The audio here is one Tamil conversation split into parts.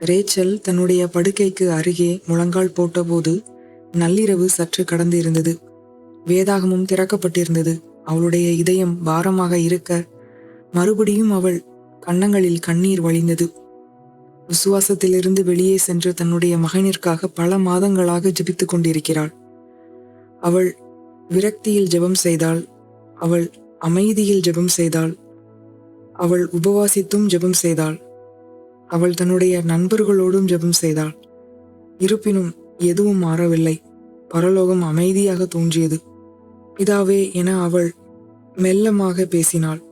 ரேச்சல் தன்னுடைய படுக்கைக்கு அருகே முழங்கால் போட்டபோது நள்ளிரவு சற்று கடந்து இருந்தது வேதாகமும் திறக்கப்பட்டிருந்தது. அவளுடைய இதயம் பாரமாக இருக்க மறுபடியும் அவள் கன்னங்களில் கண்ணீர் வழிந்தது. விசுவாசத்திலிருந்து வெளியே சென்று தன்னுடைய மகனிற்காக பல மாதங்களாக ஜெபித்துக் கொண்டிருக்கிறாள். அவள் விரக்தியில் ஜெபம் செய்தாள். அவள் அமைதியில் ஜெபம் செய்தாள். அவள் உபவாசித்தும் ஜெபம் செய்தாள். அவள் தன்னுடைய நண்பர்களோடும் ஜெபம் செய்தாள். இருப்பினும் எதுவும் மாறவில்லை. பரலோகம் அமைதியாக தோன்றியது. பிதாவே என அவள் மெல்லமாக பேசினாள்.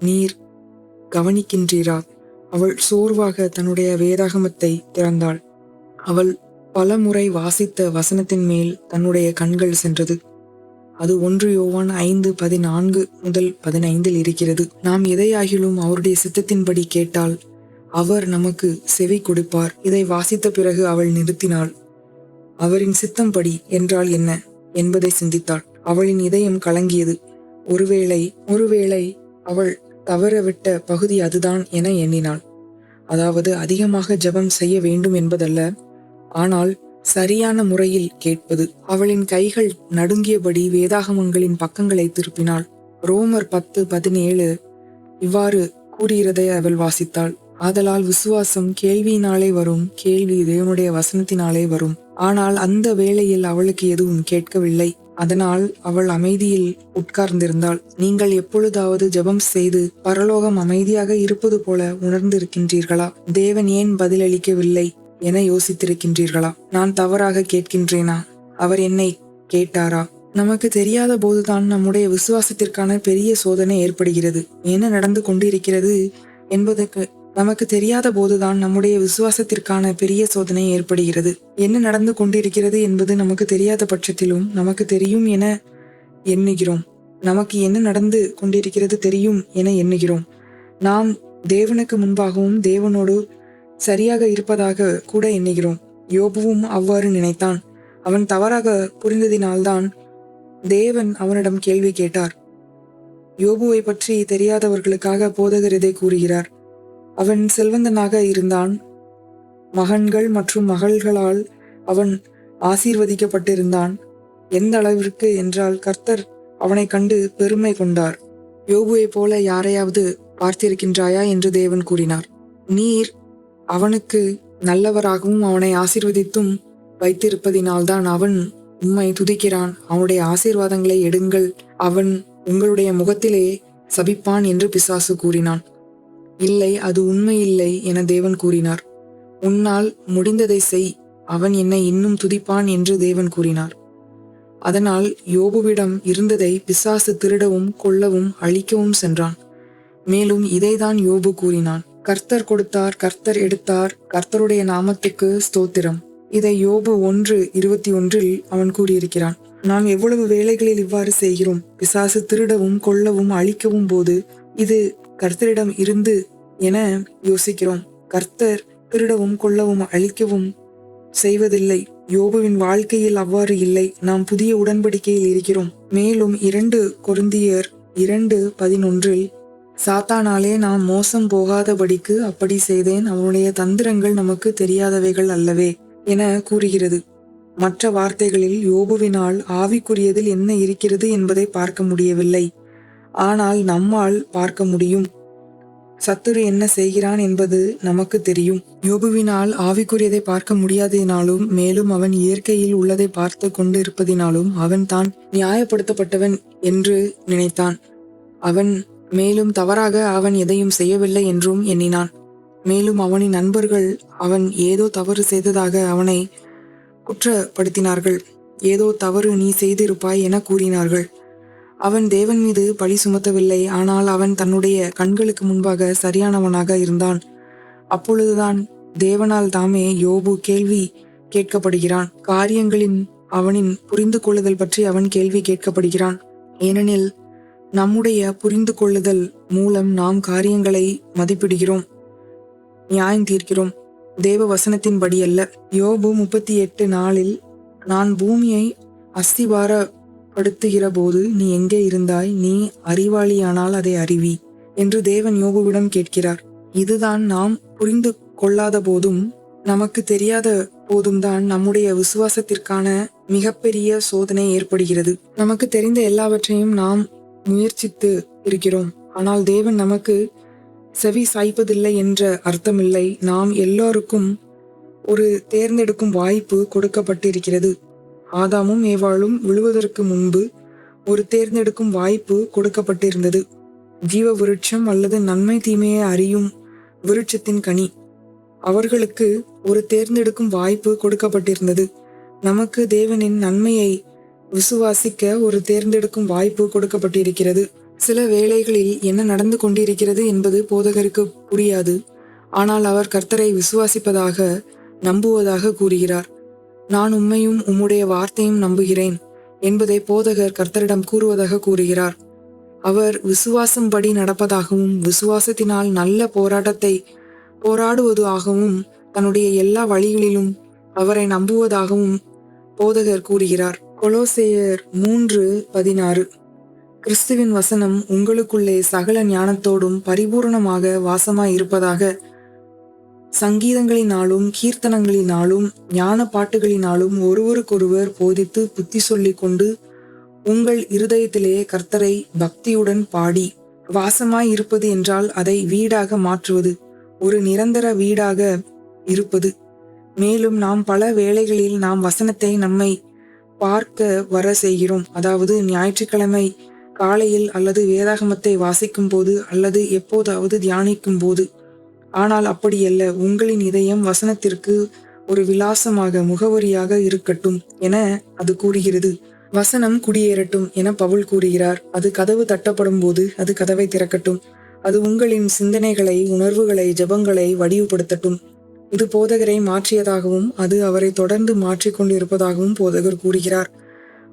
நீர் கவனிக்கின்றீரா? அவள் சோர்வாக தன்னுடைய வேதாகமத்தை திறந்தாள். அவள் பலமுறை வாசித்த வசனத்தின் மேல் தன்னுடைய கண்கள் சென்றது. அது ஒன்று யோவான் ஐந்து பதினான்கு முதல் பதினைந்தில் இருக்கிறது. நாம் எதையாகிலும் அவருடைய சித்தத்தின்படி கேட்டால் அவர் நமக்கு செவி கொடுப்பார். இதை வாசித்த பிறகு அவள் நிறுத்தினாள். அவரின் சித்தம்படி என்றால் என்ன? என்பதை சிந்தித்தாள். அவளின் இதயம் கலங்கியது. ஒருவேளை ஒருவேளை அவள் தவறவிட்ட பகுதி அதுதான் என எண்ணினாள். அதாவது அதிகமாக ஜெபம் செய்ய வேண்டும் என்பதல்ல. ஆனால் சரியான முறையில் கேட்பது. அவளின் கைகள் நடுங்கியபடி வேதாகமங்களின் பக்கங்களை திருப்பினாள். ரோமர் பத்து பதினேழு இவ்வாறு கூறுகிறதை அவள் வாசித்தாள். ஆதலால் விசுவாசம் கேள்வியினாலே வரும் கேள்வி தேவனுடைய வசனத்தினாலே வரும். ஆனால் அந்த வேளையில் அவளுக்கு எதுவும் கேட்கவில்லை. அதனால் அவள் அமைதியில் உட்கார்ந்திருந்தாள். நீங்கள் எப்பொழுதாவது ஜெபம் செய்து பரலோகம் அமைதியாக இருப்பது போல உணர்ந்திருக்கின்றீர்களா? தேவன் ஏன் பதிலளிக்கவில்லை என யோசித்திருக்கின்றீர்களா? நான் தவறாக கேட்கின்றேனா? அவர் என்னை கேட்டாரா? நமக்கு தெரியாத போதுதான் நம்முடைய விசுவாசத்திற்கான பெரிய சோதனை ஏற்படுகிறது. என்ன நடந்து கொண்டிருக்கிறது என்பதற்கு நமக்கு தெரியாத போதுதான் நம்முடைய விசுவாசத்திற்கான பெரிய சோதனை ஏற்படுகிறது. என்ன நடந்து கொண்டிருக்கிறது என்பது நமக்கு தெரியாத பட்சத்திலும் நமக்கு தெரியும் என எண்ணுகிறோம். நமக்கு என்ன நடந்து கொண்டிருக்கிறது தெரியும் என எண்ணுகிறோம். நாம் தேவனுக்கு முன்பாகவும் தேவனோடு சரியாக இருப்பதாக கூட எண்ணுகிறோம். யோபுவும் அவ்வாறு நினைத்தான். அவன் தவறாக புரிந்ததினால்தான் தேவன் அவனிடம் கேள்வி கேட்டார். யோபுவை பற்றி தெரியாதவர்களுக்காக போதகர் இதை கூறுகிறார். அவன் செல்வந்தனாக இருந்தான். மகன்கள் மற்றும் மகள்களால் அவன் ஆசீர்வதிக்கப்பட்டிருந்தான். எந்த அளவிற்கு என்றால் கர்த்தர் அவனை கண்டு பெருமை கொண்டார். யோபுவைப் போல யாரையாவது பார்த்திருக்கின்றாயா என்று தேவன் கூறினார். நீர் அவனுக்கு நல்லவராகவும் அவனை ஆசீர்வதித்தும் வைத்திருப்பதினால்தான் அவன் உம்மை துதிக்கிறான். அவனுடைய ஆசீர்வாதங்களை எடுங்கள். அவன் உங்களுடைய முகத்திலே சபிப்பான் என்று பிசாசு கூறினான். இல்லை அது உண்மையில்லை என தேவன் கூறினார். உன்னால் முடிந்ததை செய் அவன் என்னை இன்னும் துதிப்பான் என்று தேவன் கூறினார். அதனால் யோபுவிடம் இருந்ததை பிசாசு திருடவும் கொல்லவும் அழிக்கவும் சென்றான். மேலும் இதைதான் யோபு கூறினான். கர்த்தர் கொடுத்தார் கர்த்தர் எடுத்தார் கர்த்தருடைய நாமத்துக்கு ஸ்தோத்திரம். இதை யோபு ஒன்று இருபத்தி ஒன்றில் அவன் கூறியிருக்கிறான். நாம் எவ்வளவு வேலைகளில் இவ்வாறு செய்கிறோம்? பிசாசு திருடவும் கொல்லவும் அழிக்கவும் போது இது கர்த்தரிடம் இருந்து என யோசிக்கிறோம். கர்த்தர் திருடவும் கொள்ளவும் அழிக்கவும் செய்வதில்லை. யோபுவின் வாழ்க்கையில் அவ்வாறு இல்லை. நாம் புதிய உடன்படிக்கையில் இருக்கிறோம். மேலும் இரண்டு கொருந்தியர் இரண்டு பதினொன்றில் சாத்தானாலே நாம் மோசம் போகாதபடிக்கு அப்படி செய்தேன். அவனுடைய தந்திரங்கள் நமக்கு தெரியாதவைகள் அல்லவே என கூறுகிறது. மற்ற வார்த்தைகளில் யோபுவினால் ஆவிக்குரியதில் என்ன இருக்கிறது என்பதை பார்க்க முடியவில்லை. ஆனால் நம்மால் பார்க்க முடியும். சத்துரு என்ன செய்கிறான் என்பது நமக்கு தெரியும். யோபுவினால் ஆவிக்குரியதை பார்க்க முடியாததினாலும் மேலும் அவன் இயற்கையில் உள்ளதை பார்த்து கொண்டு இருப்பதினாலும் அவன் தான் நியாயப்படுத்தப்பட்டவன் என்று நினைத்தான். அவன் மேலும் தவறாக அவன் எதையும் செய்யவில்லை என்றும் எண்ணினான். மேலும் அவனின் நண்பர்கள் அவன் ஏதோ தவறு செய்ததாக அவனை குற்றப்படுத்தினார்கள். ஏதோ தவறு நீ செய்திருப்பாய் என கூறினார்கள். அவன் தேவன் மீது பழி சுமத்தவில்லை ஆனால் அவன் தன்னுடைய கண்களுக்கு முன்பாக சரியானவனாக இருந்தான். அப்பொழுதுதான் தேவனால் தாமே யோபு கேள்வி கேட்கப்படுகிறான். காரியங்களின் அவனின் புரிந்து கொள்ளுதல் பற்றி அவன் கேள்வி கேட்கப்படுகிறான். ஏனெனில் நம்முடைய புரிந்து கொள்ளுதல் மூலம் நாம் காரியங்களை மதிப்பிடுகிறோம் நியாயம் தீர்க்கிறோம். தேவ வசனத்தின்படி அல்ல. யோபு முப்பத்தி எட்டு நாளில் நான் பூமியை படுத்துகிற போது நீ எங்கே இருந்தாய்? நீ அறிவாளியானால் அதை அறிவி என்று தேவன் யோகுவிடம் கேட்கிறார். இதுதான் நாம் புரிந்து கொள்ளாத போதும் நமக்கு தெரியாத போதும் தான் நம்முடைய விசுவாசத்திற்கான மிகப்பெரிய சோதனை ஏற்படுகிறது. நமக்கு தெரிந்த எல்லாவற்றையும் நாம் முயற்சித்து இருக்கிறோம். ஆனால் தேவன் நமக்கு செவி சாய்ப்பதில்லை என்ற அர்த்தமில்லை. நாம் எல்லோருக்கும் ஒரு தேர்ந்தெடுக்கும் வாய்ப்பு கொடுக்கப்பட்டிருக்கிறது. ஆதாமும் ஏவாளும் விழுவதற்கு முன்பு ஒரு தேர்ந்தெடுக்கும் வாய்ப்பு கொடுக்கப்பட்டிருந்தது. ஜீவ விருட்சம் அல்லது நன்மை தீமையை அறியும் விருட்சத்தின் கனி. அவர்களுக்கு ஒரு தேர்ந்தெடுக்கும் வாய்ப்பு கொடுக்கப்பட்டிருந்தது. நமக்கு தேவனின் நன்மையை விசுவாசிக்க ஒரு தேர்ந்தெடுக்கும் வாய்ப்பு கொடுக்கப்பட்டிருக்கிறது. சில வேளைகளில் என்ன நடந்து கொண்டிருக்கிறது என்பது போதகருக்கு புரியாது. ஆனால் அவர் கர்த்தரை விசுவாசிப்பதாக நம்புவதாக கூறுகிறார். நான் உம்மையும் உம்முடைய வார்த்தையும் நம்புகிறேன் என்பதை போதகர் கர்த்தரிடம் கூறுவதாக கூறுகிறார். அவர் விசுவாசம்படி நடப்பதாகவும் விசுவாசத்தினால் நல்ல போராட்டத்தை போராடுவதாகவும் தன்னுடைய எல்லா வழிகளிலும் அவரை நம்புவதாகவும் போதகர் கூறுகிறார். கொலோசேயர் மூன்று பதினாறு. கிறிஸ்துவின் வசனம் உங்களுக்குள்ளே சகல ஞானத்தோடும் பரிபூரணமாக வாசமாய் இருப்பதாக சங்கீதங்களினாலும் கீர்த்தனங்களினாலும் ஞான பாட்டுகளினாலும் ஒருவருக்கொருவர் போதித்து புத்தி சொல்லிக் கொண்டு உங்கள் இருதயத்திலேயே கர்த்தரை பக்தியுடன் பாடி வாசமாய் இருப்பது என்றால் அதை வீடாக மாற்றுவது ஒரு நிரந்தர வீடாக இருப்பது. மேலும் நாம் பல வேளைகளில் நாம் வசனத்தை நம்மை பார்க்க வர செய்கிறோம். அதாவது ஞாயிற்றுக்கிழமை காலையில் அல்லது வேதாகமத்தை வாசிக்கும் போது அல்லது எப்போதாவது தியானிக்கும் போது ஆனால் அப்படியல்ல உங்களின் இதயம் வசனத்திற்கு ஒரு விலாசமாக முகவரியாக இருக்கட்டும் என அது கூறுகிறது. வசனம் குடியேறட்டும் என பவுல் கூறுகிறார். அது கதவு தட்டப்படும் போது அது கதவை திறக்கட்டும். அது உங்களின் சிந்தனைகளை உணர்வுகளை ஜெபங்களை வடிவுபடுத்தட்டும். இது போதகரை மாற்றியதாகவும் அது அவரை தொடர்ந்து மாற்றிக்கொண்டிருப்பதாகவும் போதகர் கூறுகிறார்.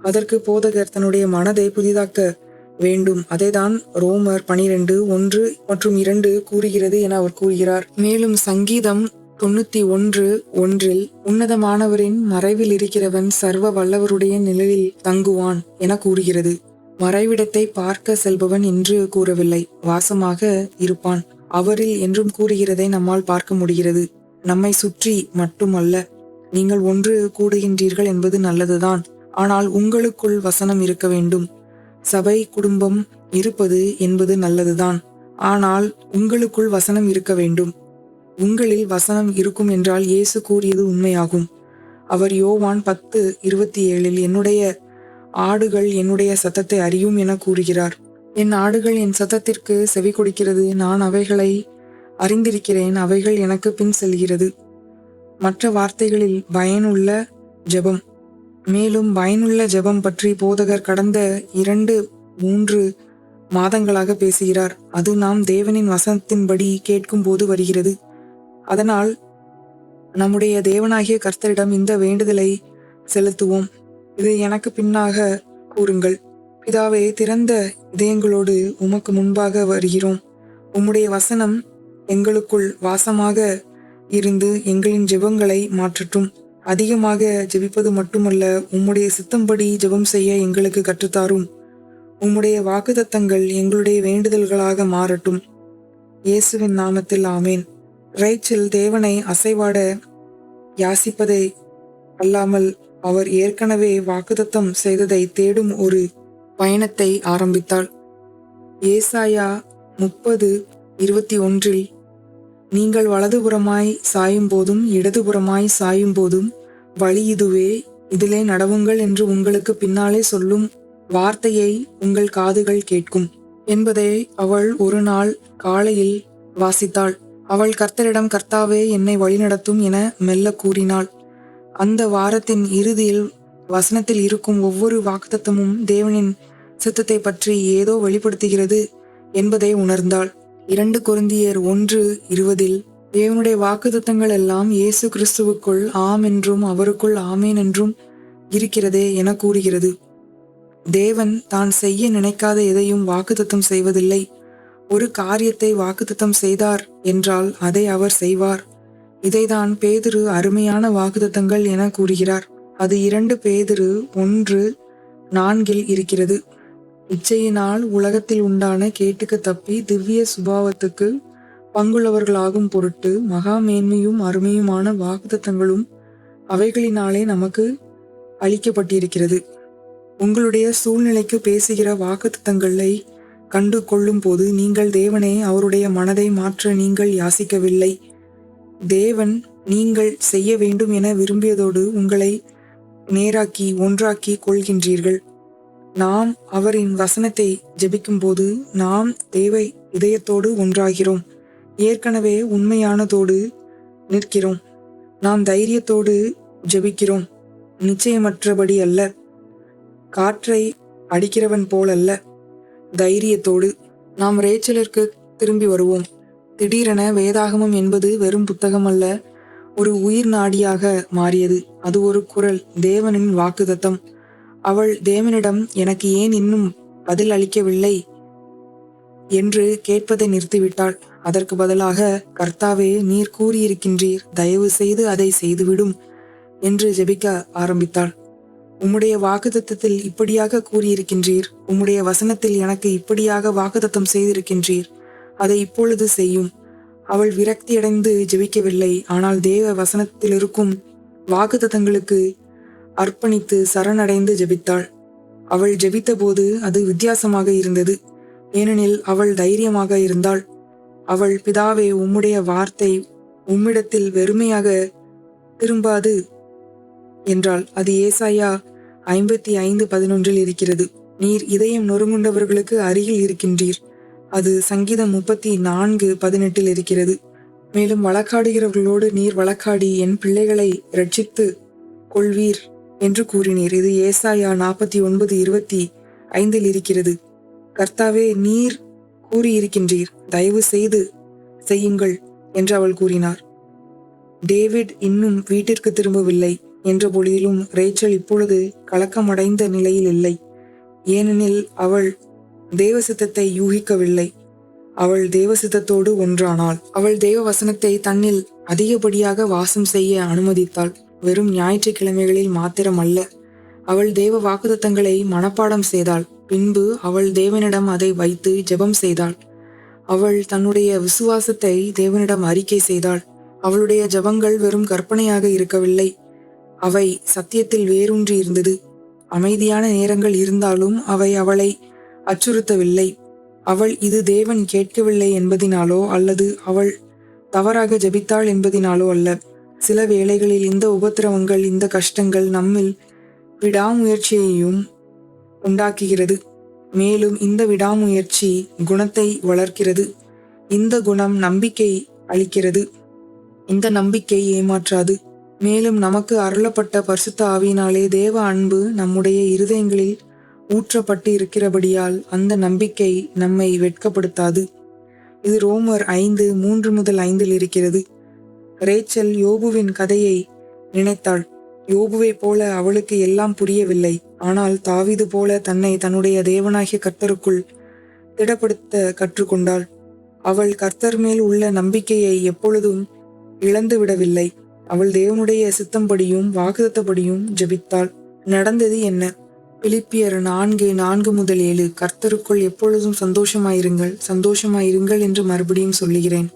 அதற்கு போதகர் தன்னுடைய மனதை புதிதாக்க வேண்டும். அதைதான் ரோமர் பனிரெண்டு ஒன்று மற்றும் இரண்டு கூறுகிறது என அவர் கூறுகிறார். மேலும் சங்கீதம் தொண்ணூத்தி ஒன்று ஒன்றில் உன்னதமானவரின் மறைவில் இருக்கிறவன் சர்வ வல்லவருடைய நிழலில் தங்குவான் என கூறுகிறது. மறைவிடத்தை பார்க்க செல்பவன் என்று கூறவில்லை. வாசமாக இருப்பான். அவரில் என்றும் கூறுகிறதை நம்மால் பார்க்க முடிகிறது. நம்மை சுற்றி மட்டுமல்ல நீங்கள் ஒன்று கூடுகின்றீர்கள் என்பது நல்லதுதான். ஆனால் உங்களுக்குள் வசனம் இருக்க வேண்டும். சபை குடும்பம் இருப்பது என்பது நல்லதுதான். ஆனால் உங்களுக்குள் வசனம் இருக்க வேண்டும். உங்களில் வசனம் இருக்கும் என்றால் இயேசு கூறியது உண்மையாகும். அவர் யோவான் பத்து இருபத்தி ஏழில் என்னுடைய ஆடுகள் என்னுடைய சத்தத்தை அறியும் என கூறுகிறார். என் ஆடுகள் என் சத்தத்திற்கு செவி கொடுக்கிறது. நான் அவைகளை அறிந்திருக்கிறேன். அவைகள் எனக்கு பின் செல்கிறது. மற்ற வார்த்தைகளில் பயனுள்ள ஜெபம். மேலும் பயனுள்ள ஜெபம் பற்றி போதகர் கடந்த இரண்டு மூன்று மாதங்களாக பேசுகிறார். அது நாம் தேவனின் வசனத்தின்படி கேட்கும் போது வருகிறது. அதனால் நம்முடைய தேவனாகிய கர்த்தரிடம் இந்த வேண்டுதலை செலுத்துவோம். இது எனக்கு பின்னாக கூறுங்கள். பிதாவே திறந்த இதயங்களோடு உமக்கு முன்பாக வருகிறோம். உம்முடைய வசனம் எங்களுக்குள் வாசமாக இருந்து எங்களின் ஜெபங்களை மாற்றட்டும். அதிகமாக ஜெபிப்பது மட்டுமல்ல உம்முடைய சித்தம்படி ஜெபம் செய்ய எங்களுக்கு கற்றுத்தாரும். உம்முடைய வாக்குதத்தங்கள் எங்களுடைய வேண்டுதல்களாக மாறட்டும். இயேசுவின் நாமத்தில் ஆமேன். ரைச்சில் தேவனை அசைவாட யாசிப்பதை அல்லாமல் அவர் ஏற்கனவே வாக்குதத்தம் செய்ததை தேடும் ஒரு பயணத்தை ஆரம்பித்தாள் ஏசாயா முப்பது இருபத்தி ஒன்றில் நீங்கள் வலதுபுறமாய் சாயும் போதும் இடதுபுறமாய் சாயும் போதும் வழி இதுவே. இதிலே நடவுங்கள் என்று உங்களுக்கு பின்னாலே சொல்லும் வார்த்தையை உங்கள் காதுகள் கேட்கும். என்பதை அவள் ஒரு நாள் காலையில் வாசித்தாள். அவள் கர்த்தரிடம் கர்த்தாவே என்னை வழிநடத்தும் என மெல்ல கூறினாள். அந்த வாரத்தின் இறுதியில் வசனத்தில் இருக்கும் ஒவ்வொரு வாக்குத்தத்தமும் தேவனின் சித்தத்தை பற்றி ஏதோ வெளிப்படுத்துகிறது என்பதை உணர்ந்தாள். இரண்டு குருந்தியர் ஒன்று இருபதில் தேவனுடைய வாக்குத்தங்கள் எல்லாம் இயேசு கிறிஸ்துவுக்குள் ஆம் என்றும் அவருக்குள் ஆமேன் என்றும் இருக்கிறதே என கூறுகிறது. தேவன் தான் செய்ய நினைக்காத எதையும் வாக்குத்தத்தம் செய்வதில்லை. ஒரு காரியத்தை வாக்குத்தத்தம் செய்தார் என்றால் அதை அவர் செய்வார். இதைதான் பேதுரு அருமையான வாக்குத்தத்தங்கள் என கூறுகிறார். அது இரண்டு பேதுரு ஒன்று நான்கில் இருக்கிறது. இச்சையினால் உலகத்தில் உண்டான கேட்டுக்கு தப்பி திவ்ய சுபாவத்துக்கு பங்குள்ளவர்களாகும் பொருட்டு மகா மேன்மையும் அருமையுமான வாக்குத்தங்களும் அவைகளினாலே நமக்கு அளிக்கப்பட்டிருக்கிறது. உங்களுடைய சூழ்நிலைக்கு பேசுகிற வாக்குத்தத்தங்களை கண்டு கொள்ளும் போது நீங்கள் தேவனே அவருடைய மனதை மாற்ற நீங்கள் யாசிக்கவில்லை. தேவன் நீங்கள் செய்ய வேண்டும் என விரும்பியதோடு உங்களை நேராக்கி ஒன்றாக்கி கொள்கின்றீர்கள். நாம் அவரின் வசனத்தை ஜெபிக்கும்போது நாம் தேவை இதயத்தோடு ஒன்றாகிறோம். ஏற்கனவே உண்மையானதோடு நிற்கிறோம். நாம் தைரியத்தோடு ஜெபிக்கிறோம். நிச்சயமற்றபடி அல்ல. காற்றை அடிக்கிறவன் போலல்ல தைரியத்தோடு நாம் ரேச்சலருக்கு திரும்பி வருவோம். திடீரென வேதாகமம் என்பது வெறும் புத்தகம் அல்ல. ஒரு உயிர் நாடியாக மாறியது. அது ஒரு குரல். தேவனின் வாக்குதத்தம் அவள் தேவனிடம் எனக்கு ஏன் இன்னும் பதில் அளிக்கவில்லை? என்று கேட்பதை நிறுத்திவிட்டாள். அதற்கு பதிலாக கர்த்தாவே நீர் கூறியிருக்கின்றீர் தயவு செய்து அதை செய்துவிடும் என்று ஜெபிக்க ஆரம்பித்தாள். உம்முடைய வாக்குதத்தத்தில் இப்படியாக கூறியிருக்கின்றீர் உம்முடைய வசனத்தில் எனக்கு இப்படியாக வாக்குதத்தம் செய்திருக்கின்றீர் அதை இப்பொழுது செய்யும். அவள் விரக்தியடைந்து ஜெபிக்கவில்லை. ஆனால் தேவ வசனத்தில் இருக்கும் வாக்குதத்தங்களுக்கு அர்ப்பணித்து சரணடைந்து ஜெபித்தாள். அவள் ஜெபித்தபோது அது வித்தியாசமாக இருந்தது. ஏனெனில் அவள் தைரியமாக இருந்தாள். அவள் பிதாவே உம்முடைய வார்த்தை உம்மிடத்தில் வெறுமையாக திரும்பாது என்றாள். அது ஏசாயா ஐம்பத்தி ஐந்து பதினொன்றில் இருக்கிறது. நீர் இதயம் நொறுங்குண்டவர்களுக்கு அருகில் இருக்கின்றீர். அது சங்கீதம் முப்பத்தி நான்கு பதினெட்டில் இருக்கிறது. மேலும் வழக்காடுகிறவர்களோடு நீர் வழக்காடி என் பிள்ளைகளை ரட்சித்து கொள்வீர். என்று கூறினீர். இது ஏசாயா நாற்பத்தி ஒன்பது இருபத்தி ஐந்தில் இருக்கிறது. கர்த்தாவே நீர் கூறியிருக்கின்றீர். தயவு செய்து செய்யுங்கள் என்று அவள் கூறினார். டேவிட் இன்னும் வீட்டிற்கு திரும்பவில்லை என்ற பொழுதிலும் ரேச்சல் இப்பொழுது கலக்கமடைந்த நிலையில் இல்லை. ஏனெனில் அவள் தேவசித்தத்தை யூகிக்கவில்லை. அவள் தேவசித்தத்தோடு ஒன்றானாள். அவள் தேவ வசனத்தை தன்னில் அதிகப்படியாக வாசம் செய்ய அனுமதித்தாள். வெறும் ஞாயிற்றுக்கிழமைகளில் மாத்திரம் அல்ல அவள் தேவ வாக்குதத்தங்களை மனப்பாடம் செய்தாள். பின்பு அவள் தேவனிடம் அதை வைத்து ஜெபம் செய்தாள். அவள் தன்னுடைய விசுவாசத்தை தேவனிடம் அறிக்கை செய்தாள். அவளுடைய ஜெபங்கள் வெறும் கற்பனையாக இருக்கவில்லை. அவை சத்தியத்தில் வேரூன்றி இருந்தது. அமைதியான நேரங்கள் இருந்தாலும் அவை அவளை அச்சுறுத்தவில்லை. அவள் இது தேவன் கேட்கவில்லை என்பதினாலோ அல்லது அவள் தவறாக ஜெபித்தாள் என்பதினாலோ அல்ல. சில வேளைகளில் இந்த உபத்திரவங்கள் இந்த கஷ்டங்கள் நம்மில் விடாமுயற்சியையும் உண்டாக்குகிறது. மேலும் இந்த விடாமுயற்சி குணத்தை வளர்க்கிறது. இந்த குணம் நம்பிக்கை அளிக்கிறது. இந்த நம்பிக்கை ஏமாற்றாது. மேலும் நமக்கு அருளப்பட்ட பரிசுத்த ஆவியினாலே தேவ அன்பு நம்முடைய இருதயங்களில் ஊற்றப்பட்டு இருக்கிறபடியால் அந்த நம்பிக்கை நம்மை வெட்கப்படுத்தாது. இது ரோமர் ஐந்து மூன்று முதல் ஐந்தில் இருக்கிறது. ரேச்சல் யோபுவின் கதையை நினைத்தாள். யோபுவைப் போல அவளுக்கு எல்லாம் புரியவில்லை. ஆனால் தாவிது போல தன்னை தன்னுடைய தேவனாகிய கர்த்தருக்குள் திடப்படுத்த கற்றுக்கொண்டாள். அவள் கர்த்தர் மேல் உள்ள நம்பிக்கையை எப்பொழுதும் இழந்து விடவில்லை. அவள் தேவனுடைய சித்தம்படியும் வாக்குதத்தப்படியும் ஜெபித்தாள். நடந்தது என்ன? பிலிப்பியர் நான்கு நான்கு முதல் ஏழு கர்த்தருக்குள் எப்பொழுதும் சந்தோஷமாயிருங்கள் சந்தோஷமாயிருங்கள் என்று மறுபடியும் சொல்லுகிறேன்.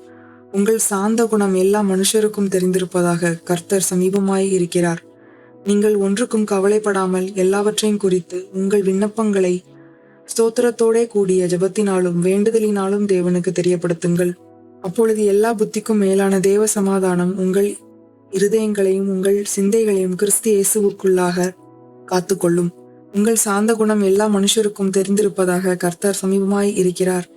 உங்கள் சாந்த குணம் எல்லா மனுஷருக்கும் தெரிந்திருப்பதாக கர்த்தர் சமீபமாய் இருக்கிறார். நீங்கள் ஒன்றுக்கும் கவலைப்படாமல் எல்லாவற்றையும் குறித்து உங்கள் விண்ணப்பங்களை ஸ்தோத்திரத்தோடே கூடிய ஜெபத்தினாலும் வேண்டுதலினாலும் தேவனுக்கு தெரியப்படுத்துங்கள். அப்பொழுது எல்லா புத்திக்கும் மேலான தேவ சமாதானம் உங்கள் இருதயங்களையும் உங்கள் சிந்தைகளையும் கிறிஸ்து இயேசுவுக்குள்ளாக காத்துக்கொள்ளும். உங்கள் சாந்த குணம் எல்லா மனுஷருக்கும் தெரிந்திருப்பதாக கர்த்தர் சமீபமாய் இருக்கிறார்.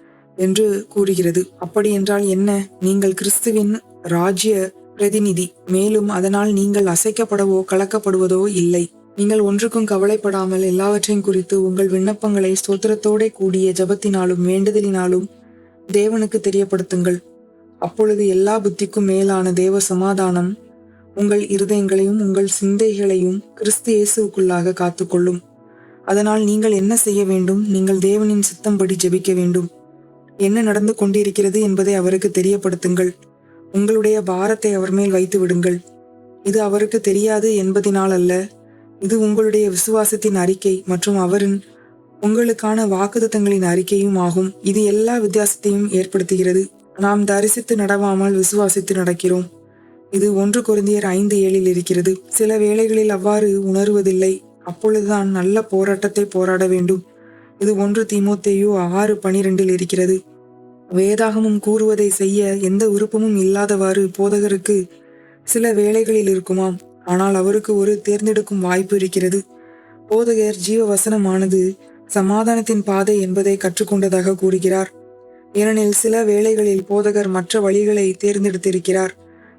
என்று கூறுகிறது. அப்படி என்றால் என்ன? நீங்கள் கிறிஸ்துவின் ராஜ்ய பிரதிநிதி மேலும் அதனால் நீங்கள் அசைக்கப்படவோ கலக்கப்படுவதோ இல்லை. நீங்கள் ஒன்றுக்கும் கவலைப்படாமல் எல்லாவற்றையும் குறித்து உங்கள் விண்ணப்பங்களை சோத்திரத்தோட கூடிய ஜபத்தினாலும் வேண்டுதலினாலும் தேவனுக்கு தெரியப்படுத்துங்கள். அப்பொழுது எல்லா புத்திக்கும் மேலான தேவ சமாதானம் உங்கள் இருதயங்களையும் உங்கள் சிந்தைகளையும் கிறிஸ்து இயேசுவுக்குள்ளாக காத்துக்கொள்ளும். அதனால் நீங்கள் என்ன செய்ய வேண்டும்? நீங்கள் தேவனின் சித்தம்படி ஜெபிக்க வேண்டும். என்ன நடந்து கொண்டிருக்கிறது என்பதை அவருக்கு தெரியப்படுத்துங்கள். உங்களுடைய பாரத்தை அவர் மேல் வைத்து விடுங்கள். இது அவருக்கு தெரியாது என்பதினால் அல்ல. இது உங்களுடைய விசுவாசத்தின் அறிக்கை மற்றும் அவரின் உங்களுக்கான வாக்குத்தத்தங்களின் அறிக்கையும் ஆகும். இது எல்லா வித்தியாசத்தையும் ஏற்படுத்துகிறது. நாம் தரிசித்து நடவாமல் விசுவாசித்து நடக்கிறோம். இது ஒன்று குருந்தியர் ஐந்து ஏழில் இருக்கிறது. சில வேளைகளில் அவ்வாறு உணர்வதில்லை. அப்பொழுதுதான் நல்ல போராட்டத்தை போராட வேண்டும். இது ஒன்று தீமோத்தேயு ஆறு பனிரெண்டில் இருக்கிறது. வேதாகமும் கூறுவதை செய்ய எந்த விருப்பமும் இல்லாதவாறு போதகருக்கு சில வேலைகளில் இருக்குமாம். ஆனால் அவருக்கு ஒரு தேர்ந்தெடுக்கும் வாய்ப்பு இருக்கிறது. போதகர் ஜீவ வசனமானது சமாதானத்தின் பாதை என்பதை கற்றுக்கொண்டதாக கூறுகிறார். ஏனெனில் சில வேளைகளில் போதகர் மற்ற வழிகளை தேர்ந்தெடுத்திருக்கிறார்.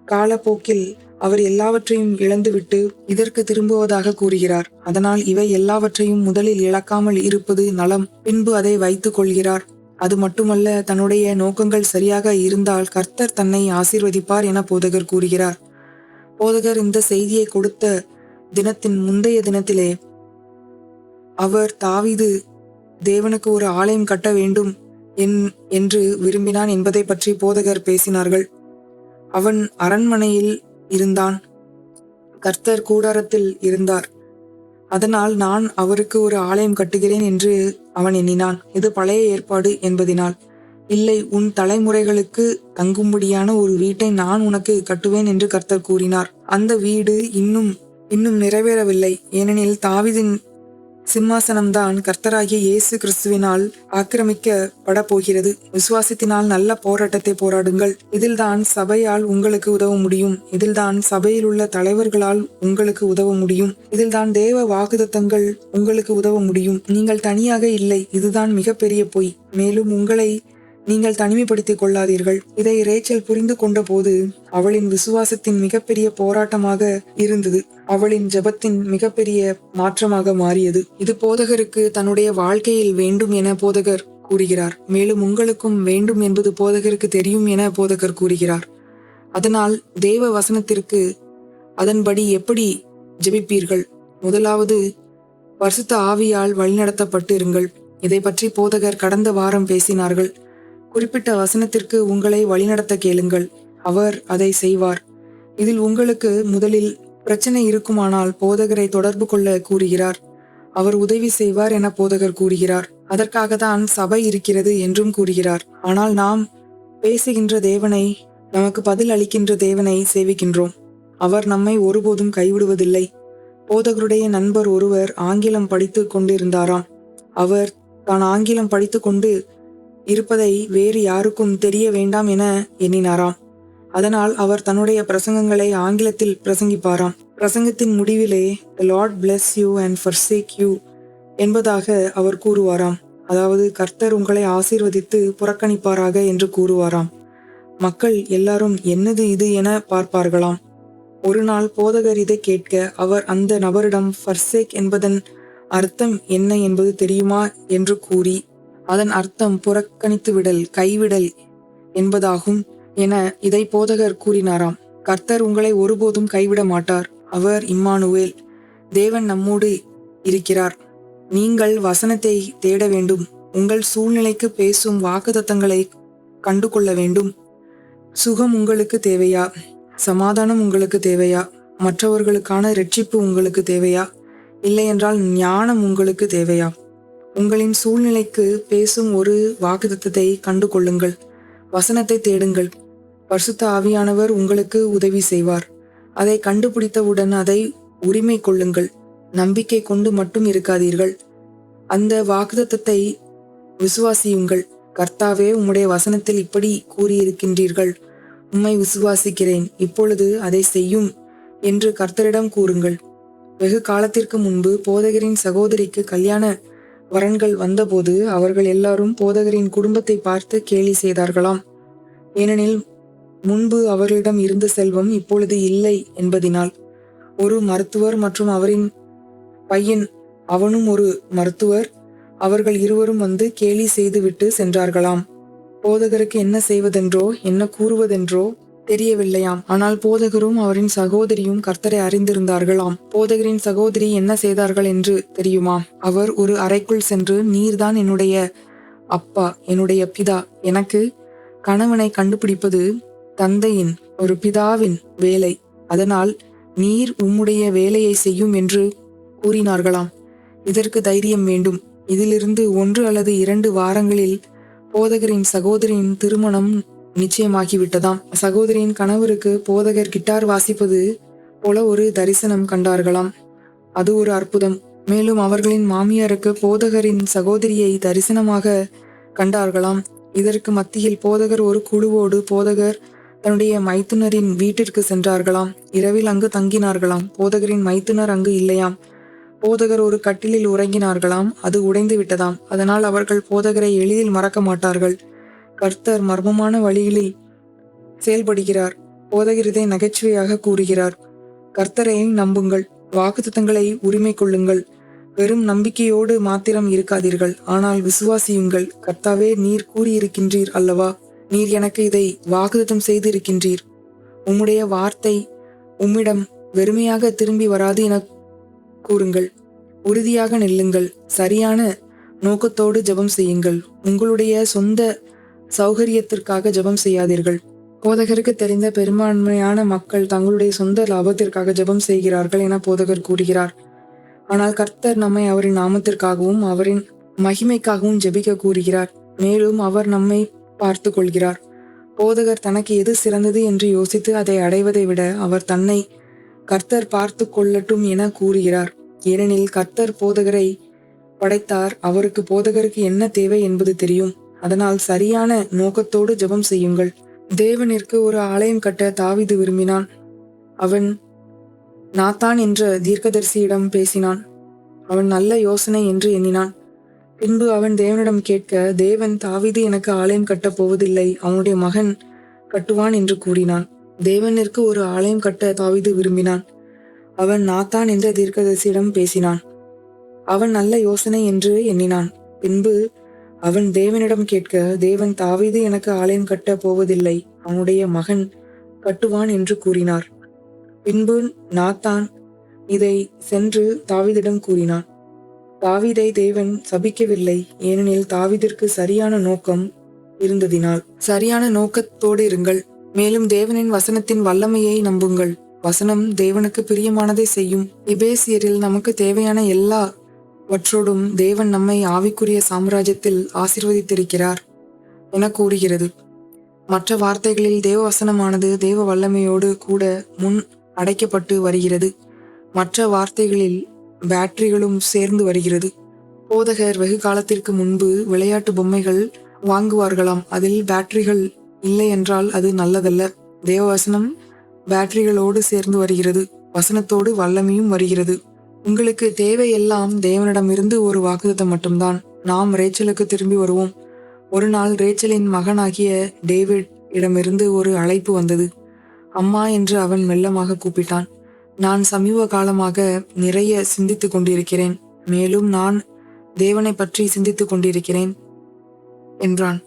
காலப்போக்கில் அவர் எல்லாவற்றையும் இழந்துவிட்டு இதற்கு திரும்புவதாக கூறுகிறார். அதனால் இவை எல்லாவற்றையும் முதலில் இழக்காமல் இருப்பது நலம் பின்பு அதை வைத்துக் கொள்கிறார். அது மட்டுமல்ல தன்னுடைய நோக்கங்கள் சரியாக இருந்தால் கர்த்தர் தன்னை ஆசீர்வதிப்பார் என போதகர் கூறுகிறார். போதகர் இந்த செய்தியை கொடுத்த தினத்தின் முந்தைய தினத்திலே அவர் தாவீது தேவனுக்கு ஒரு ஆலயம் கட்ட வேண்டும் என்- என்று விரும்பினான் என்பதை பற்றி போதகர் பேசினார்கள். அவன் அரண்மனையில் இருந்தான். கர்த்தர் கூடாரத்தில் இருந்தார். அதனால் நான் அவருக்கு ஒரு ஆலயம் கட்டுகிறேன் என்று அவன் எண்ணினான். இது பழைய ஏற்பாடு என்பதினால். இல்லை உன் தலைமுறைகளுக்கு தங்கும்படியான ஒரு வீட்டை நான் உனக்கு கட்டுவேன் என்று கர்த்தர் கூறினார். அந்த வீடு இன்னும் இன்னும் நிறைவேறவில்லை. ஏனெனில் தாவிதின் சிம்மாசனம்தான் கர்த்தராகிய இயேசு கிறிஸ்துவினால் ஆக்கிரமிக்கப்பட போகிறது விசுவாசத்தினால் நல்ல போராட்டத்தை போராடுங்கள். இதில்தான் சபையால் உங்களுக்கு உதவ முடியும். இதில்தான் சபையில் உள்ள தலைவர்களால் உங்களுக்கு உதவ முடியும். இதில்தான் தேவ வாக்குதத்தங்கள் உங்களுக்கு உதவ முடியும். நீங்கள் தனியாக இல்லை. இதுதான் மிகப்பெரிய பொய். மேலும் உங்களை நீங்கள் தனிமைப்படுத்திக் கொள்ளாதீர்கள். இதை ரேச்சல் புரிந்து கொண்டபோது அவளின் விசுவாசத்தின் மிகப்பெரிய போராட்டமாக இருந்தது. அவளின் ஜெபத்தின் மிகப்பெரிய மாற்றமாக மாறியது. இது போதகருக்கு தன்னுடைய வாழ்க்கையில் வேண்டும் என போதகர் கூறுகிறார். மேலும் உங்களுக்கும் வேண்டும் என்பது போதகருக்கு தெரியும் என போதகர் கூறுகிறார். அதனால் தேவ வசனத்திற்கு அதன்படி எப்படி ஜெபிப்பீர்கள்? முதலாவது பரிசுத்த ஆவியால் வழிநடத்தப்பட்டு இருங்கள் இதை பற்றி போதகர் கடந்த வாரம் பேசினார்கள். குறிப்பிட்ட வசனத்திற்கு உங்களை வழிநடத்த கேளுங்கள். அவர் அதை செய்வார். இதில் உங்களுக்கு முதலில் பிரச்சனை இருக்குமானால் போதகரை தொடர்பு கொள்ள கூறுகிறார். அவர் உதவி செய்வார் என போதகர் கூறுகிறார். அதற்காக தான் சபை இருக்கிறது என்றும் கூறுகிறார். ஆனால் நாம் பேசுகின்ற தேவனை நமக்கு பதில் அளிக்கின்ற தேவனை சேவிக்கின்றோம். அவர் நம்மை ஒருபோதும் கைவிடுவதில்லை. போதகருடைய நண்பர் ஒருவர் ஆங்கிலம் படித்து கொண்டிருந்தாராம். அவர் தான் ஆங்கிலம் படித்து கொண்டு இருப்பதை வேறு யாருக்கும் தெரிய வேண்டாம் என எண்ணினாராம். அதனால் அவர் தன்னுடைய பிரசங்கங்களை ஆங்கிலத்தில் பிரசங்கிப்பாராம். பிரசங்கத்தின் முடிவிலே lord bless you and forsake you என்பதாக அவர் கூறுவாராம். அதாவது கர்த்தர் உங்களை ஆசீர்வதித்து புறக்கணிப்பாராக என்று கூறுவாராம். மக்கள் எல்லாரும் என்னது இது என பார்ப்பார்களாம். ஒரு நாள் போதகர் இதை கேட்க அவர் அந்த நபரிடம் ஃபர்சேக் என்பதன் அர்த்தம் என்ன என்பது தெரியுமா? என்று கூறி அதன் அர்த்தம் புறக்கணித்து விடல் கைவிடல் என்பதாகும் என இதை போதகர் கூறினாராம். கர்த்தர் உங்களை ஒருபோதும் கைவிட மாட்டார். அவர் இம்மானுவேல். தேவன் நம்மோடு இருக்கிறார். நீங்கள் வசனத்தை தேட வேண்டும். உங்கள் சூழ்நிலைக்கு பேசும் வாக்குதத்தங்களை கண்டு கொள்ள வேண்டும். சுகம் உங்களுக்கு தேவையா? சமாதானம் உங்களுக்கு தேவையா? மற்றவர்களுக்கான ரட்சிப்பு உங்களுக்கு தேவையா? இல்லையென்றால் ஞானம் உங்களுக்கு தேவையா? உங்களின் சூழ்நிலைக்கு பேசும் ஒரு வாக்குத்தத்தை கண்டு கொள்ளுங்கள் வசனத்தை தேடுங்கள். பரிசுத்த ஆவியானவர் உங்களுக்கு உதவி செய்வார். அதை கண்டுபிடித்தவுடன் அதை உரிமை கொள்ளுங்கள். நம்பிக்கை கொண்டு மட்டும் இருக்காதீர்கள். அந்த வாக்குதத்தத்தை விசுவாசியுங்கள். கர்த்தாவே உம்முடைய வசனத்தில் இப்படி கூறியிருக்கின்றீர்கள். உம்மை விசுவாசிக்கிறேன். இப்பொழுது அதை செய்யும் என்று கர்த்தரிடம் கூறுங்கள். வெகு காலத்திற்கு முன்பு போதகரின் சகோதரிக்கு கல்யாண வரன்கள் வந்தபோது அவர்கள் எல்லாரும் போதகரின் குடும்பத்தை பார்த்து கேலி செய்தார்களாம். ஏனெனில் முன்பு அவர்களிடம் இருந்த செல்வம் இப்பொழுது இல்லை என்பதினால். ஒரு மருத்துவர் மற்றும் அவரின் பையன் அவனும் ஒரு மருத்துவர் அவர்கள் இருவரும் வந்து கேலி செய்துவிட்டு சென்றார்களாம். போதகருக்கு என்ன செய்வதென்றோ என்ன கூறுவதென்றோ தெரியவில்லையாம். ஆனால் போதகரும் அவரின் சகோதரியும் கர்த்தரை அறிந்திருந்தார்களாம். போதகரின் சகோதரி என்ன செய்தார்கள் என்று தெரியுமாம். அவர் ஒரு அறைக்குள் சென்று நீர்தான் என்னுடைய அப்பா என்னுடைய பிதா. எனக்கு கணவனை கண்டுபிடிப்பது தந்தையின் ஒரு பிதாவின் வேலை. அதனால் நீர் உம்முடைய வேலையை செய்யும் என்று கூறினார்களாம். இதற்கு தைரியம் வேண்டும். இதிலிருந்து ஒன்று அல்லது இரண்டு வாரங்களில் போதகரின் சகோதரியின் திருமணம் நிச்சயமாகிவிட்டதாம். சகோதரியின் கணவருக்கு போதகர் கிட்டார் வாசிப்பது போல ஒரு தரிசனம் கண்டார்களாம். அது ஒரு அற்புதம். மேலும் அவர்களின் மாமியாருக்கு போதகரின் சகோதரியை தரிசனமாக கண்டார்களாம். இதற்கு மத்தியில் போதகர் ஒரு குழுவோடு போதகர் தன்னுடைய மைத்துனரின் வீட்டிற்கு சென்றார்களாம். இரவில் அங்கு தங்கினார்களாம். போதகரின் மைத்துனர் அங்கு இல்லையாம். போதகர் ஒரு கட்டிலில் உறங்கினார்களாம். அது உடைந்து விட்டதாம். அதனால் அவர்கள் போதகரை எளிதில் மறக்க மாட்டார்கள். கர்த்தர் மர்மமான வழிகளில் செயல்படுகிறார். போதகர் நகைச்சுவையாக கூறுகிறார். கர்த்தரையை நம்புங்கள். வாக்குத்தங்களை உரிமை கொள்ளுங்கள். வெறும் நம்பிக்கையோடு மாத்திரம் இருக்காதீர்கள். ஆனால் விசுவாசியுங்கள். கர்த்தாவே நீர் கூறியிருக்கின்றீர் அல்லவா? நீர் எனக்கு இதை வாக்குத்தத்தம் செய்திருக்கின்றீர். உம்முடைய வார்த்தை உம்மிடம் வெறுமையாக திரும்பி வராது என கூறுங்கள். உறுதியாக நில்லுங்கள். சரியான நோக்கத்தோடு ஜெபம் செய்யுங்கள். உங்களுடைய சொந்த சௌகரியத்திற்காக ஜெபம் செய்யாதீர்கள். போதகருக்கு தெரிந்த பெரும்பான்மையான மக்கள் தங்களுடைய சொந்த லாபத்திற்காக ஜெபம் செய்கிறார்கள் என போதகர் கூறுகிறார். ஆனால் கர்த்தர் நம்மை அவரின் நாமத்திற்காகவும் அவரின் மகிமைக்காகவும் ஜெபிக்க கூறுகிறார். மேலும் அவர் நம்மை பார்த்து கொள்கிறார். போதகர் தனக்கு எது சிறந்தது என்று யோசித்து அதை அடைவதை விட அவர் தன்னை கர்த்தர் பார்த்து கொள்ளட்டும் என கூறுகிறார். ஏனெனில் கர்த்தர் போதகரை படைத்தார். அவருக்கு போதகருக்கு என்ன தேவை என்பது தெரியும். அதனால் சரியான நோக்கத்தோடு ஜெபம் செய்யுங்கள். தேவனிற்கு ஒரு ஆலயம் கட்ட தாவிது விரும்பினான். அவன் நாத்தான் என்ற தீர்க்கதரிசியிடம் பேசினான். அவன் நல்ல யோசனை என்று எண்ணினான். பின்பு அவன் தேவனிடம் கேட்க தேவன் தாவிது எனக்கு ஆலயம் கட்டப் போவதில்லை அவனுடைய மகன் கட்டுவான் என்று கூறினான். தேவனிற்கு ஒரு ஆலயம் கட்ட தாவிது விரும்பினான். அவன் நாத்தான் என்ற தீர்க்கதரிசியிடம் பேசினான். அவன் நல்ல யோசனை என்று எண்ணினான். பின்பு அவன் தேவனிடம் கேட்க தேவன் தாவீது எனக்கு ஆலயம் கட்ட போவதில்லை. அவனுடைய மகன் கட்டுவான் என்று கூறினார். பின்பு நாத்தான் இதை சென்று தாவீதிடம் கூறினான். தாவீதை தேவன் சபிக்கவில்லை. ஏனெனில் தாவீதிற்கு சரியான நோக்கம் இருந்ததினால். சரியான நோக்கத்தோடு இருங்கள். மேலும் தேவனின் வசனத்தின் வல்லமையை நம்புங்கள். வசனம் தேவனுக்கு பிரியமானதை செய்யும். இபேசியரில் நமக்கு தேவையான எல்லா வற்றோடும் தேவன் நம்மை ஆவிக்குரிய சாம்ராஜ்யத்தில் ஆசிர்வதித்திருக்கிறார் என கூறுகிறது. மற்ற வார்த்தைகளில் தேவவசனமானது தேவ வல்லமையோடு கூட முன் அடைக்கப்பட்டு வருகிறது. மற்ற வார்த்தைகளில் பேட்டரிகளும் சேர்ந்து வருகிறது. போதகர் வெகு காலத்திற்கு முன்பு விளையாட்டு பொம்மைகள் வாங்குவார்களாம். அதில் பேட்டரிகள் இல்லை என்றால் அது நல்லதல்ல. தேவவசனம் பேட்டரிகளோடு சேர்ந்து வருகிறது. வசனத்தோடு வல்லமையும் வருகிறது. உங்களுக்கு தேவையெல்லாம் தேவனிடமிருந்து ஒரு வாக்குத்தத்தம் மட்டும்தான். நாம் ரேச்சலுக்கு திரும்பி வருவோம். ஒரு நாள் ரேச்சலின் மகனாகிய டேவிட் இடமிருந்து ஒரு அழைப்பு வந்தது. அம்மா என்று அவன் மெல்லமாக கூப்பிட்டான். நான் சமீப காலமாக நிறைய சிந்தித்துக் கொண்டிருக்கிறேன். மேலும் நான் தேவனை பற்றி சிந்தித்துக் கொண்டிருக்கிறேன் என்றான்.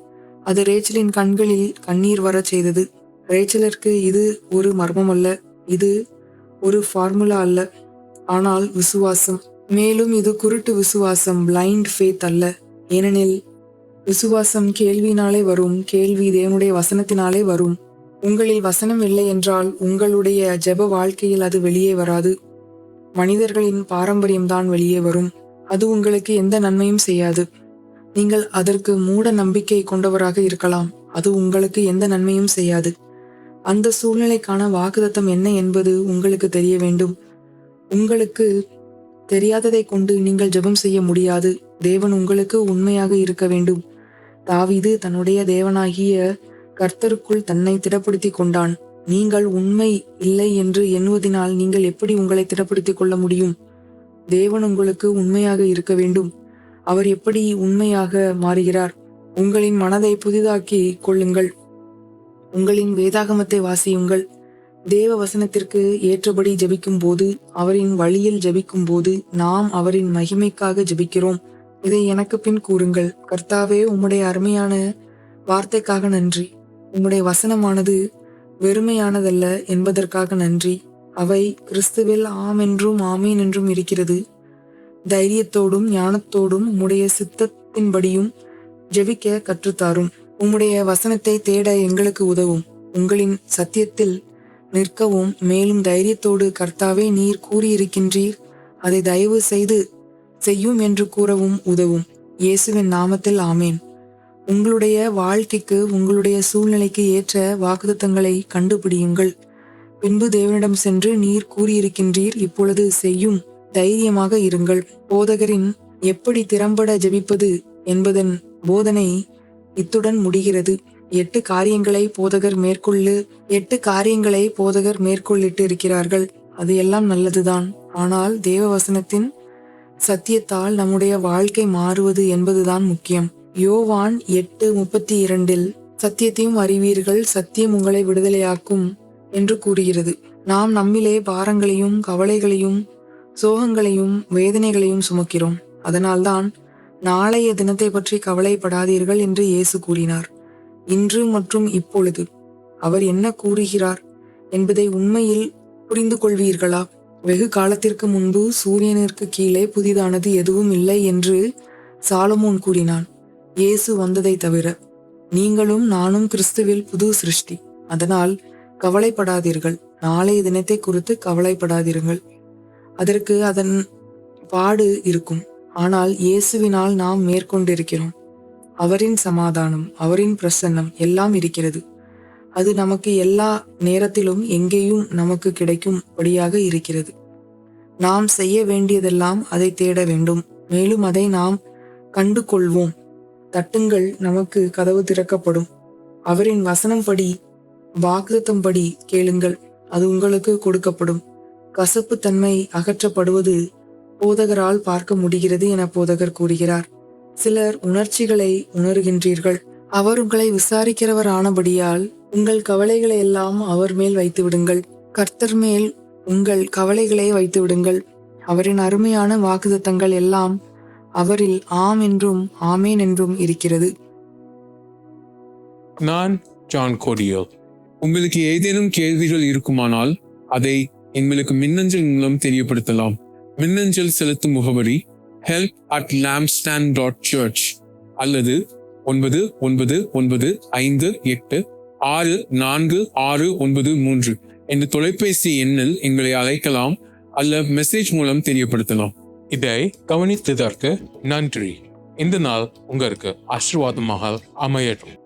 அது ரேச்சலின் கண்களில் கண்ணீர் வரச் செய்தது. ரேச்சலருக்கு இது ஒரு மர்மம் அல்ல இது ஒரு ஃபார்முலா அல்ல. ஆனால் விசுவாசம். மேலும் இது குருட்டு விசுவாசம் பிளைண்ட் ஃபேத் அல்ல. ஏனெனில் விசுவாசம் கேள்வியினாலே வரும் கேள்வி தேவனுடைய வசனத்தினாலே வரும். உங்களில் வசனம் இல்லை என்றால் உங்களுடைய ஜெப வாழ்க்கையில் அது வெளியே வராது. மனிதர்களின் பாரம்பரியம்தான் வெளியே வரும். அது உங்களுக்கு எந்த நன்மையும் செய்யாது. நீங்கள் அதற்கு மூட நம்பிக்கை கொண்டவராக இருக்கலாம். அது உங்களுக்கு எந்த நன்மையும் செய்யாது. அந்த சூழ்நிலைக்கான வாக்குதத்தம் என்ன என்பது உங்களுக்கு தெரிய வேண்டும். உங்களுக்கு தெரியாததை கொண்டு நீங்கள் ஜெபம் செய்ய முடியாது. தேவன் உங்களுக்கு உண்மையாக இருக்க வேண்டும். தாவிது தன்னுடைய தேவனாகிய கர்த்தருக்குள் தன்னை திடப்படுத்திக் கொண்டான். நீங்கள் உண்மை இல்லை என்று எண்ணுவதினால் நீங்கள் எப்படி உங்களை திடப்படுத்திக் கொள்ள முடியும்? தேவன் உங்களுக்கு உண்மையாக இருக்க வேண்டும். அவர் எப்படி உண்மையாக மாறுகிறார்? உங்களின் மனதை புதிதாக்கி கொள்ளுங்கள். உங்களின் வேதாகமத்தை வாசியுங்கள். தேவ வசனத்திற்கு ஏற்றபடி ஜபிக்கும் போது அவரின் வழியில் ஜபிக்கும் போது நாம் அவரின் மகிமைக்காக ஜெபிக்கிறோம். இதை எனக்கு பின் கூறுங்கள். கர்த்தாவே உம்முடைய அருமையான வார்த்தைக்காக நன்றி. உம்முடைய வசனமானது வெறுமையானதல்ல என்பதற்காக நன்றி. அவை கிறிஸ்துவில் ஆம் என்றும் ஆமீன் என்றும் இருக்கிறது. தைரியத்தோடும் ஞானத்தோடும் உம்முடைய சித்தத்தின்படியும் ஜெபிக்க கற்றுத்தாரும். உம்முடைய வசனத்தை தேட எங்களுக்கு உதவும். உங்களின் சத்தியத்தில் நிற்கவும் மேலும் தைரியத்தோடு கர்த்தாவே நீர் கூறியிருக்கின்றீர். அதை தயவு செய்து செய்யும் என்று கூறவும் உதவும். இயேசுவின் நாமத்தில் ஆமேன். உங்களுடைய வாழ்க்கைக்கு உங்களுடைய சூழ்நிலைக்கு ஏற்ற வாக்குத்தங்களை கண்டுபிடியுங்கள். பின்பு தேவனிடம் சென்று நீர் கூறியிருக்கின்றீர். இப்பொழுது செய்யும் தைரியமாக இருங்கள். போதகரின் எப்படி திறம்பட ஜெபிப்பது என்பதன் போதனை இத்துடன் முடிகிறது. எட்டு காரியங்களை போதகர் மேற்கொள்ளு எட்டு காரியங்களை போதகர் மேற்கொள்ளிட்டு இருக்கிறார்கள். அது எல்லாம் நல்லதுதான். ஆனால் தேவ வசனத்தின் சத்தியத்தால் நம்முடைய வாழ்க்கை மாறுவது என்பதுதான் முக்கியம். யோவான் எட்டு முப்பத்தி இரண்டில் சத்தியத்தையும் அறிவீர்கள் சத்தியம் உங்களை விடுதலையாக்கும் என்று கூறுகிறது. நாம் நம்மிலே பாரங்களையும் கவலைகளையும் சோகங்களையும் வேதனைகளையும் சுமக்கிறோம். அதனால்தான் நாளைய தினத்தை பற்றி கவலைப்படாதீர்கள் என்று இயேசு கூறினார். இன்று மற்றும் இப்பொழுது அவர் என்ன கூறுகிறார் என்பதை உண்மையில் புரிந்து கொள்வீர்களா? வெகு காலத்திற்கு முன்பு சூரியனிற்கு கீழே புதிதானது எதுவும் இல்லை என்று சாலமோன் கூறினான். இயேசு வந்ததை தவிர நீங்களும் நானும் கிறிஸ்துவில் புது சிருஷ்டி. அதனால் கவலைப்படாதீர்கள். நாளைய தினத்தை குறித்து கவலைப்படாதீர்கள் அதற்கு அதன் பாடு இருக்கும். ஆனால் இயேசுவினால் நாம் மேற்கொண்டிருக்கிறோம். அவரின் சமாதானம் அவரின் பிரசன்னம் எல்லாம் இருக்கிறது. அது நமக்கு எல்லா நேரத்திலும் எங்கேயும் நமக்கு கிடைக்கும்படியாக இருக்கிறது. நாம் செய்ய வேண்டியதெல்லாம் அதை தேட வேண்டும். மேலும் அதை நாம் கண்டு கொள்வோம். தட்டுங்கள் நமக்கு கதவு திறக்கப்படும். அவரின் வசனம்படி வாக்குத்தம்படி கேளுங்கள். அது உங்களுக்கு கொடுக்கப்படும். கசப்பு தன்மை அகற்றப்படுவது போதகரால் பார்க்க முடிகிறது என போதகர் கூறுகிறார். சிலர் உணர்ச்சிகளை உணர்கின்றீர்கள். அவர் உங்களை விசாரிக்கிறவர் ஆனபடியால் உங்கள் கவலைகளை எல்லாம் அவர் மேல் வைத்து விடுங்கள் கர்த்தர் மேல் உங்கள் கவலைகளை வைத்து விடுங்கள் அவரின் அருமையான வாக்குதத்தங்கள் எல்லாம் அவரில் ஆம் என்றும் ஆமேன் என்றும் இருக்கிறது. நான் ஜான் கோடியோ உங்களுக்கு ஏதேனும் கேள்விகள் இருக்குமானால் அதை எங்களுக்கு மின்னஞ்சல் மூலம் தெரியப்படுத்தலாம். மின்னஞ்சல் செலுத்தும் முகவரி help at lamstand dot church அல்லது ஒன்பது ஒன்பது ஒன்பது ஐந்து எட்டு ஆறு நான்கு ஆறு ஒன்பது மூன்று என்ற தொலைபேசி எண்ணில் எங்களை அழைக்கலாம் அல்ல மெசேஜ் மூலம் தெரியப்படுத்தலாம். இதை கவனித்ததற்கு நன்றி. இந்த நாள் உங்களுக்கு ஆசீர்வாதமாக அமையட்டும்.